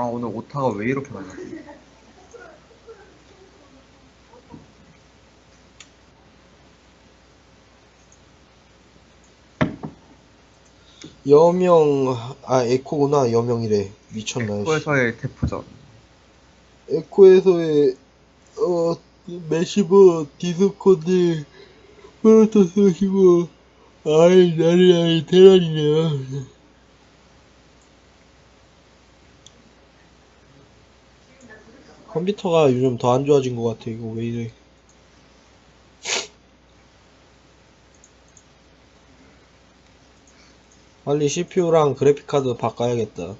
아 오늘 오타가 왜 이렇게 많아? 여명 아 에코구나 여명이래 미쳤나 씨. 에코에서의 대포전. 에코에서의 어 메시버 디스코드 프로토스시고 아이 나리 아이 대란이네 컴퓨터가 요즘 더 안 좋아진 것 같아 이거 왜 이래. 빨리 CPU랑 그래픽카드 바꿔야겠다.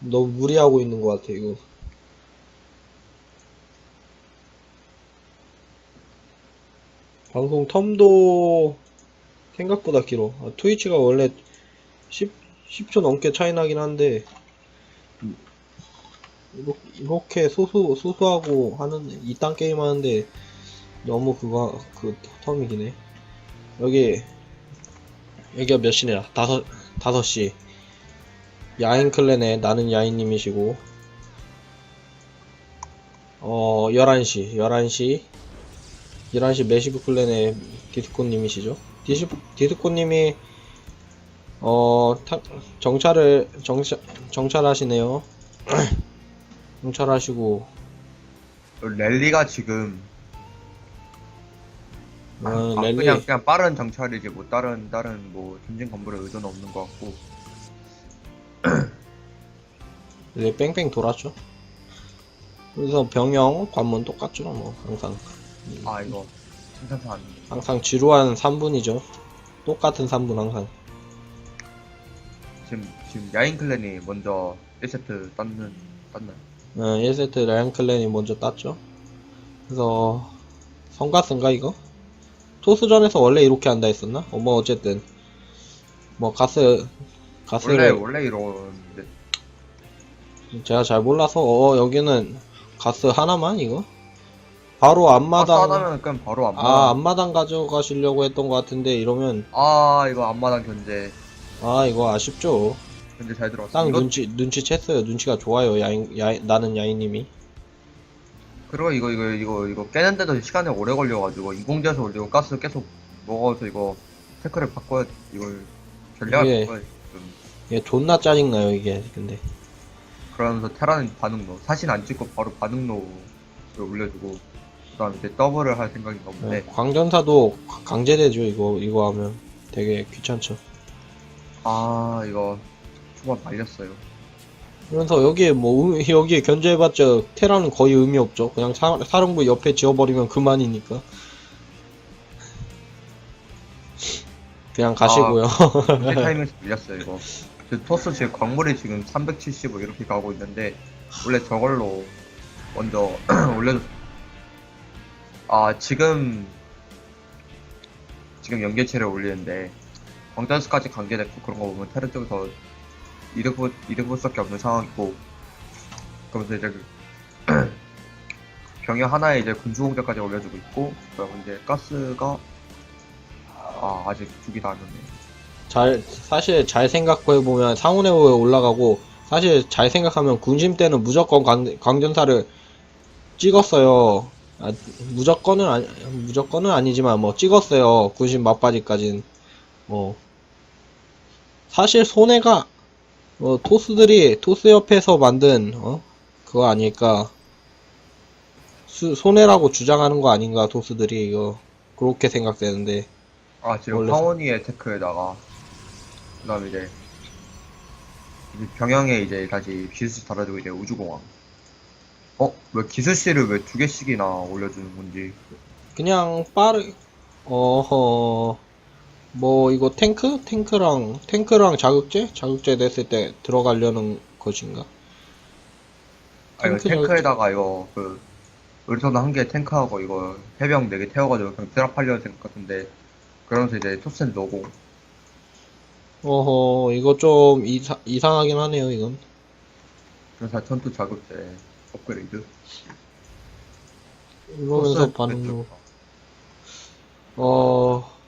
너무 무리하고 있는 것 같아 이거. 방송 텀도 생각보다 길어. 아, 트위치가 원래 10, 10초 넘게 차이 나긴 한데, 음, 이렇게, 소소, 소소하고 하는, 이딴 게임 하는데, 너무 그거, 그, 텀이 기네. 여기, 여기가 몇 시냐? 다섯, 다섯 시. 야인 클랜에 나는 야인님이시고, 어, 11시, 11시, 11시 메시브 클랜의 디스코님이시죠? 디스, 디스코님이, 어, 타- 정찰을, 정찰, 정찰하시네요. 정찰하시고, 랠리가 지금 어, 아, 랠리, 그냥 그냥 빠른 정찰이지 뭐 다른 다른 뭐 전진 건물에 의존은 없는 것 같고 랠리 뺑뺑 돌았죠. 그래서 병영, 관문 똑같죠, 뭐, 항상. 아 이거 괜찮다 안 항상 지루한 3분이죠. 똑같은 3분 항상. 지금 지금 야인 클랜이 먼저 1세트 땄는 땄나요? 어, 1세트 라이언 클랜이 먼저 땄죠. 그래서 성가스인가 이거? 토스전에서 원래 이렇게 한다 했었나? 어, 뭐 어쨌든 뭐 가스 원래 가스를 원래 이러는데 제가 잘 몰라서 어 여기는 가스 하나만 이거? 바로 아, 앞마당 싸다면 그냥 바로 앞마당 아 앞마당 가져가시려고 했던 것 같은데 이러면 아 이거 앞마당 견제 아 이거 아쉽죠. 견제 잘 들어왔어 딱 이거 눈치 눈치 챘어요. 눈치가 좋아요. 야인 야 나는 야인님이. 그리고 이거 이거 이거 이거 깨는데도 시간이 오래 걸려가지고 인공지에서 올리고 가스 계속 먹어서 이거 태클을 바꿔야 이걸 전략을 이게- 바꿔야 좀 이게 존나 짜증나요 이게 근데. 그러면서 테라는 반응로 사진 안 찍고 바로 반응로를 올려주고 그다음에 이제 더블을 할 생각인가 본데 네, 광전사도 강제되죠 이거 이거 하면 되게 귀찮죠. 아 이거 초반 말렸어요 그래서 여기에 뭐 의- 여기에 견제해봤자 테라는 거의 의미 없죠. 그냥 사, 사령부 옆에 지어버리면 그만이니까. 그냥 가시고요. 이 타이밍에서 밀렸어요 이거 그 토스 지금 광물이 지금 375 이렇게 가고 있는데 원래 저걸로 먼저 올려줬 아 지금 지금 연계체를 올리는데 광전수까지 관계됐고 그런 거 보면 테르 쪽에서 이득 보 이득 볼 수밖에 없는 상황이고 그러면서 이제 그 병영 하나에 이제 군주공격까지 올려주고 있고 그다음 이제 가스가 아 아직 두개 다 안 됐네 잘 사실 잘 생각해 보면 상온에 올라가고 사실 잘 생각하면 군심 때는 무조건 광, 광전사를 찍었어요. 아, 무조건은 아니 무조건은 아니지만 뭐 찍었어요. 군심 막바지까진 뭐 사실 손해가 뭐 토스들이 토스 옆에서 만든 어 그거 아닐까. 수, 손해라고 주장하는 거 아닌가 토스들이 이거. 그렇게 생각되는데. 아 지금 원래 황혼이의 테크에다가 그다음에 이제 이제 병영에 이제 다시 기술씨 달아주고 이제 우주공항. 어? 왜 기술씨를 왜 두 개씩이나 올려주는 건지. 그냥 빠르 어허 뭐 이거 탱크? 탱크랑 탱크랑 자극제? 자극제 됐을 때 들어가려는 것인가? 아 이거 탱크 탱크에다가 이거 그 의료선 한개 탱크하고 이거 해병 네 개 태워가지고 그냥 드랍하려는 생각 같은데 그러면서 이제 토스는 넣고. 어허 이거 좀 이사, 이상하긴 하네요 이건. 그래서 전투 자극제 업그레이드. 이러면서 토스는 반응도 왼쪽. 어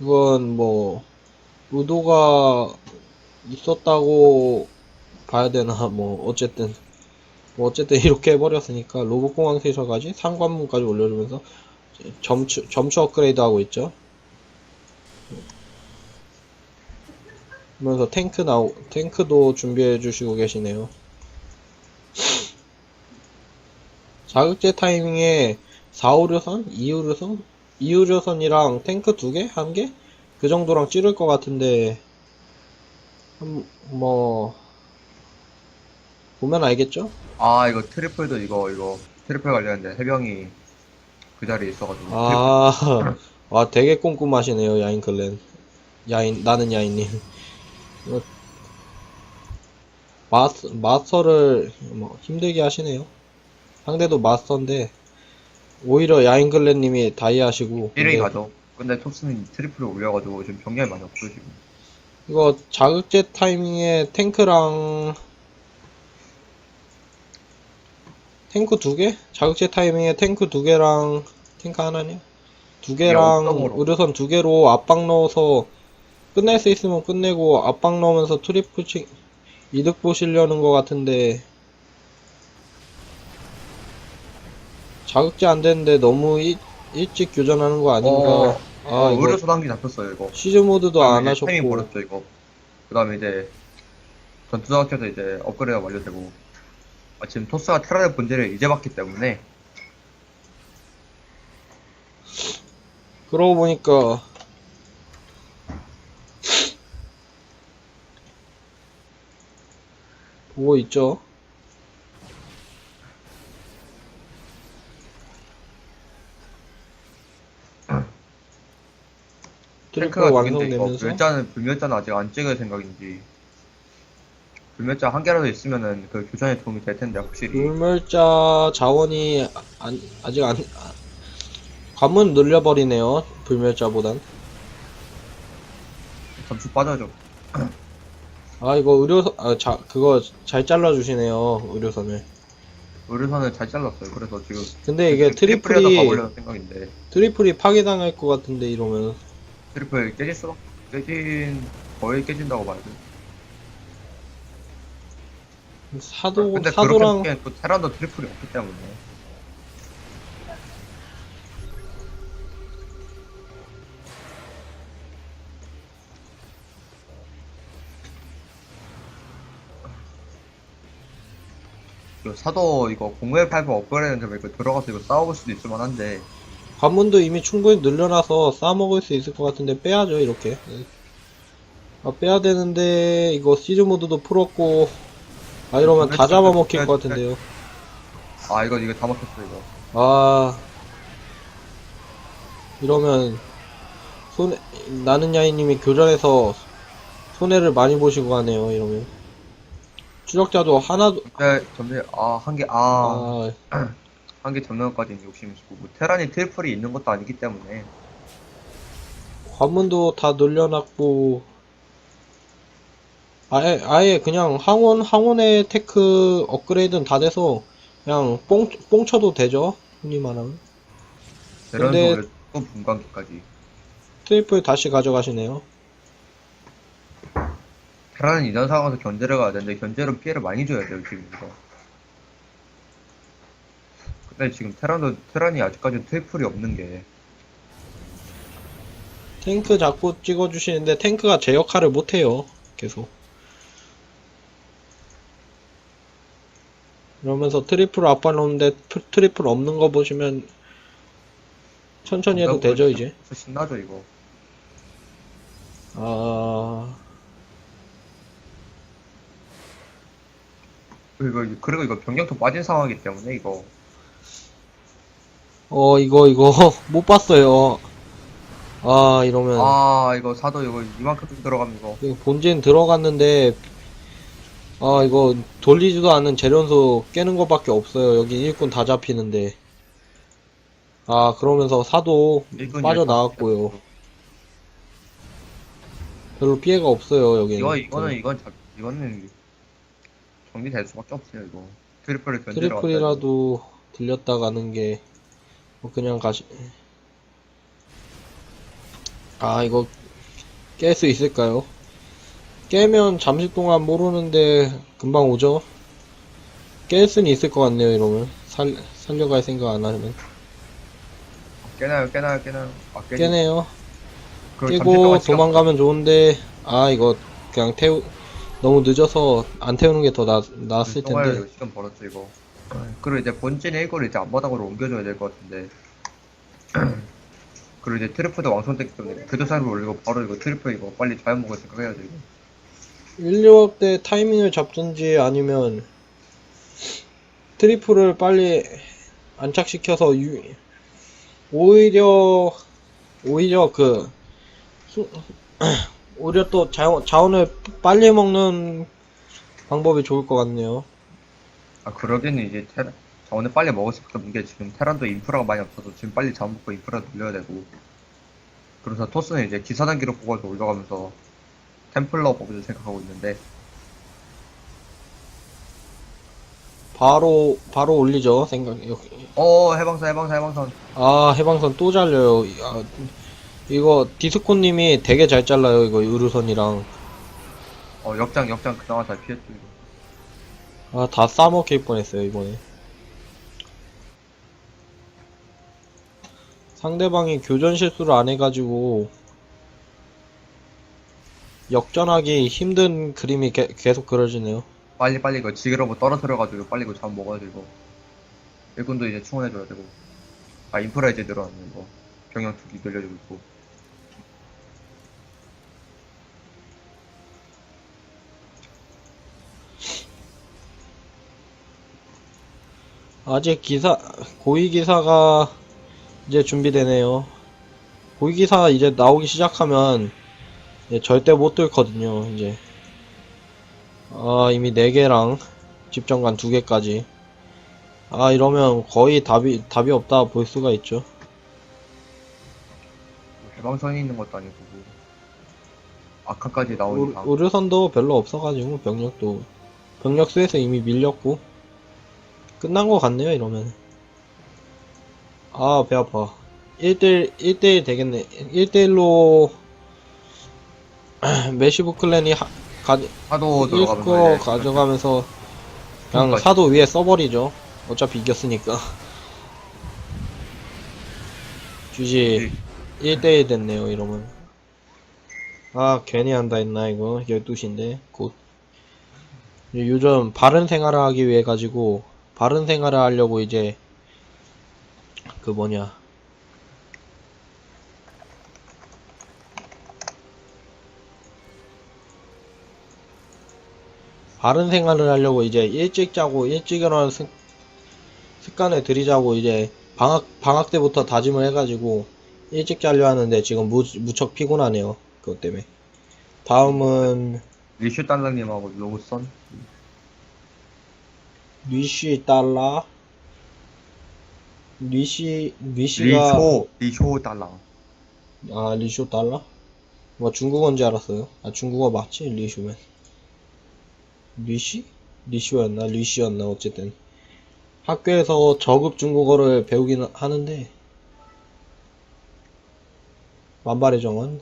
이건 뭐 의도가 있었다고 봐야 되나 뭐 어쨌든 뭐 어쨌든 이렇게 해버렸으니까 로봇공항 세셔가지 상관문까지 올려주면서 점추 점추 업그레이드 하고 있죠. 그러면서 탱크 나오 탱크도 준비해 주시고 계시네요. 자극제 타이밍에 4호류선, 2호류선, 2호류선이랑 탱크 두 개, 한 개, 그 정도랑 찌를 것 같은데 음, 뭐 보면 알겠죠? 아 이거 트리플도 이거 이거 트리플 관련된 해병이 그 자리에 있어가지고. 아, 와 되게 꼼꼼하시네요 야인 클랜. 야인 나는 야인님. 마스 마스터를 뭐 힘들게 하시네요. 상대도 마스터인데 오히려 야인 클랜님이 다이 하시고 트리플이 근데 가죠. 근데 톱스는 트리플을 올려가지고 지금 병력이 많이 없어 지금. 이거 자극제 타이밍에 탱크랑 탱크 두 개? 자극제 타이밍에 탱크 두 개랑 탱크 하나냐? 두 개랑. 의료선 두 개로 압박 넣어서 끝낼 수 있으면 끝내고 압박 넣으면서 트리플 치 이득 보시려는 것 같은데 자극제 안 되는데 너무 일, 일찍 교전하는 거 아닌가? 어, 아 이거 의료선 한개 잡혔어요 이거. 시즈 모드도 안 이제 타이밍 하셨고 벌었죠 이거. 그 다음에 이제 전투장학교도 이제 업그레이드가 완료되고 아, 지금 토스가 테라의 본질을 이제 봤기 때문에 그러고 보니까 보고 있죠? 트리플 탱크가 이거 완성되면서? 불멸자는 불멸자는 아직 안 찍을 생각인지. 불멸자 한 개라도 있으면은 그 교전에 도움이 될 텐데 확실히. 불멸자 자원이 안- 아직 안 아, 관문 늘려버리네요 불멸자보단. 점수 빠져죠. 아 이거 의료선 아 자 그거 잘 잘라주시네요 의료선을. 의료선을 잘 잘랐어요. 그래서 지금 근데 이게 트리플에다 트리플이 가보려는 생각인데. 트리플이 파괴당할 것 같은데 이러면 트리플 깨질 수밖 깨진 거의 깨진다고 봐야 돼. 사도 근데 사도랑 그렇게 보기엔 또 테란도 트리플이 없기 때문에 사도 이거 0185 업그레이드 좀 이거 들어가서 이거 싸워볼 수도 있을 만한데 관문도 이미 충분히 늘려놔서 싸먹을 수 있을 것 같은데 빼야죠 이렇게. 아 빼야 되는데 이거 시즈 모드도 풀었고 아 이러면 다 잡아먹힐 것 같은데요. 아 이거 이거 다 막혔어 이거. 아. 이러면 손 나는 야이님이 교전에서 손해를 많이 보시고 가네요 이러면. 추적자도 하나도 점점 아한 개 아. 아 한개 잡는 것까지는 욕심이 있고 뭐 테란이 트리플이 있는 것도 아니기 때문에. 관문도 다 늘려놨고 아예 아예 그냥 항원 항원의 테크 업그레이드는 다 돼서 그냥 뽕 뽕쳐도 되죠? 흔히 말하면. 테란도 근데- 또 분광기까지. 트리플 다시 가져가시네요. 테란은 이런 상황에서 견제를 가야 되는데 견제로 피해를 많이 줘야 돼요 지금 이거 근데 지금 테란도 테란이 아직까지 트리플이 없는 게. 탱크 자꾸 찍어주시는데 탱크가 제 역할을 못해요 계속. 이러면서 트리플 앞발 놓는데 트- 트리플 없는 거 보시면 천천히 해도 되죠 이제? 신나죠 이거. 아. 그리고 이거- 그리고 이거 병력도 빠진 상황이기 때문에 이거 어, 이거, 이거, 못 봤어요. 아, 이러면, 아 이거 사도 이거 이만큼 들어가면 이거 이거 본진 들어갔는데, 아, 이거, 돌리지도 않은 재련소 깨는 것밖에 없어요. 여기 일꾼 다 잡히는데. 아, 그러면서 사도 빠져나왔고요. 별로 피해가 없어요, 여기는. 이거 이거는 이건 자, 이거는 정리될 수밖에 없어요 이거 트리플을 트리플이라도 들렸다 가는 게, 뭐 그냥 가시, 아, 이거, 깰 수 있을까요? 깨면 잠시 동안 모르는데 금방 오죠. 깰 수는 있을 것 같네요, 이러면. 살, 살려갈 생각 안 하면. 깨나요, 깨나요, 깨나요. 아. 깨네요. 깨고 도망가면 좋은데, 아, 이거 그냥 태우, 너무 늦어서 안 태우는 게 더 나았을 텐데. 그 동안 시간 벌었죠, 이거. 그리고 이제 본진의 이거를 이제 앞바닥으로 옮겨줘야 될 것 같은데. 그리고 이제 트리플도 왕성됐기 때문에 교도사를 올리고 바로 이거 트리플 이거 빨리 자연 먹을 생각해야죠, 이거. 1, 2월 때 타이밍을 잡든지 아니면 트리플을 빨리 안착시켜서 유, 오히려 오히려 그 수- 오히려 또 자원, 자원을 빨리 먹는 방법이 좋을 것 같네요. 아, 그러기는 이제 테라, 자원을 빨리 먹을 수밖에 없는 게 지금 테란도 인프라가 많이 없어서 지금 빨리 자원 먹고 인프라 돌려야 되고. 그래서 토스는 이제 기사 단기로 뽑아서 올려가면서 템플러 법을 생각하고 있는데, 바로 바로 올리죠 생각. 어, 해방선, 해방선, 해방선. 아 해방선 또 잘려요. 아, 이거 디스코님이 되게 잘 잘라요 이거 의루선이랑. 어, 역장, 역장 그나마 잘 피했죠, 이거. 아, 다 싸먹힐 뻔했어요, 이번에. 상대방이 교전 실수를 안 해가지고, 역전하기 힘든 그림이 게- 계속 그려지네요. 빨리 빨리 이거 지게로뭐 떨어뜨려가지고 빨리 이거 잠 먹어야 되고 일꾼도 이제 충원해줘야 되고 아 인프라 이제 늘어나는 거 병영 투기 늘려주고 있고 아직 기사, 고위 기사가 이제 준비되네요. 고위 기사 이제 나오기 시작하면, 이제 절대 못 뚫거든요, 이제. 아, 이미 4개랑 집정관 2개까지. 아, 이러면 거의 답이, 답이 없다 볼 수가 있죠. 해방선이 있는 것도 아니고 아카까지 우- 나오니까 우르선도 별로 없어가지고, 병력도. 병력 수에서 이미 밀렸고. 끝난 것 같네요, 이러면. 아, 배 아파. 1대1, 1대1 되겠네. 1대1로, 메시브 클랜이 하, 가, 사도 읽고 이제 가져가면서, 그냥 그러니까 사도 위에 써버리죠. 어차피 이겼으니까. GG. 1대1 됐네요, 이러면. 아, 괜히 한다 했나, 이거. 12시인데, 곧. 요즘 바른 생활을 하기 위해 가지고, 바른 생활을 하려고 이제, 그 뭐냐. 바른 생활을 하려고 이제 일찍 자고 일찍 일어나는 습, 습관을 들이자고 이제 방학, 방학 때부터 다짐을 해가지고 일찍 자려 하는데 지금 무, 무척 피곤하네요. 그것 때문에. 다음은 리슈 달러님하고 로우선 리쉬 달러. 리시, 리시가, 리쇼 리쇼 달러 아, 리쇼 달러? 뭐 중국어인 줄 알았어요. 아, 중국어 맞지? 리쇼면. 리시? 리쇼였나? 리시였나? 어쨌든. 학교에서 저급 중국어를 배우긴 하는데, 만발의 정원.